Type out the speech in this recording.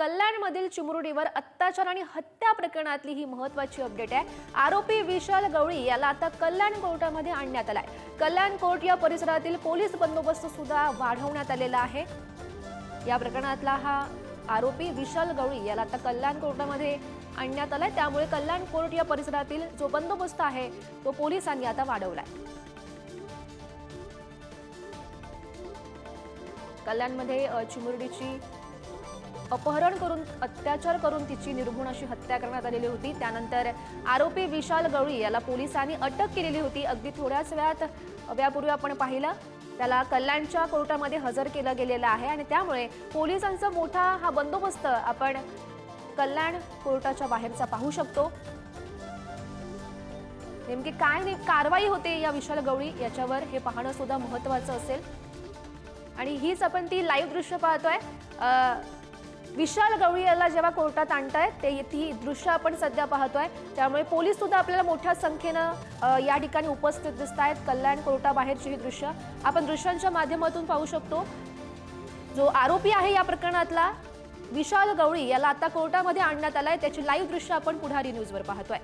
कल्याणमधील चिमुरडीवर अत्याचार आणि हत्या प्रकरणातली ही महत्वाची अपडेट आहे. आरोपी विशाल गवळी याला आता कल्याण कोर्टामध्ये आणण्यात आलाय. कल्याण कोर्ट या परिसरातील पोलीस बंदोबस्त सुद्धा वाढवण्यात आलेला आहे. या प्रकरणातला हा आरोपी विशाल गवळी याला आता कल्याण कोर्टामध्ये आणण्यात आलाय. त्यामुळे कल्याण कोर्ट या परिसरातील जो बंदोबस्त आहे तो पोलिसांनी आता वाढवलाय. कल्याणमध्ये चिमुरडीची अपहरण करून अत्याचार करून तिची निर्घुण अशी हत्या करण्यात आलेली होती. त्यानंतर आरोपी विशाल गवळी याला पोलिसांनी अटक केलेली होती. अगदी थोड्याच वेळात वेळापूर्वी आपण पाहिलं त्याला कल्याणच्या कोर्टामध्ये हजर केलं गेलेलं आहे आणि त्यामुळे पोलिसांचा मोठा हा बंदोबस्त आपण कल्याण कोर्टाच्या बाहेरचा पाहू शकतो. नेमकी काय कारवाई होते या विशाल गवळी याच्यावर हे पाहणं सुद्धा महत्वाचं असेल. आणि हीच आपण ती लाईव्ह दृश्य पाहतोय. विशाल गवळी याला जेव्हा कोर्टात आणतायत ते ती दृश्य आपण सध्या पाहतोय. त्यामुळे पोलीस सुद्धा आपल्याला मोठ्या संख्येनं या ठिकाणी उपस्थित दिसत आहेत कल्याण कोर्टाबाहेरची ही दृश्य. आपण दृश्यांच्या माध्यमातून पाहू शकतो. जो आरोपी आहे या प्रकरणातला विशाल गवळी याला आता कोर्टामध्ये आणण्यात आलाय. त्याची लाईव्ह दृश्य आपण पुढारी न्यूजवर पाहतोय.